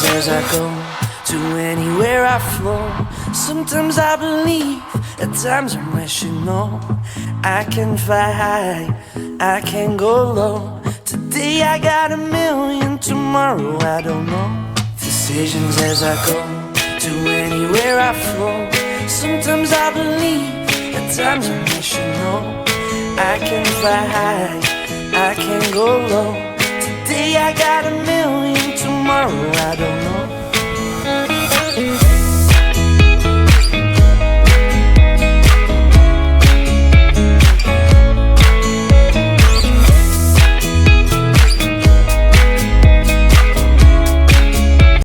Sometimes as I go to anywhere I flow. Sometimes I believe, at times I'm rational. I can fly high, I can go low. Today I got a million, tomorrow I don't know. Decisions as I go to anywhere I flow. Sometimes I believe, at times I'm rational. I can fly high, I can go low. Today I got a million,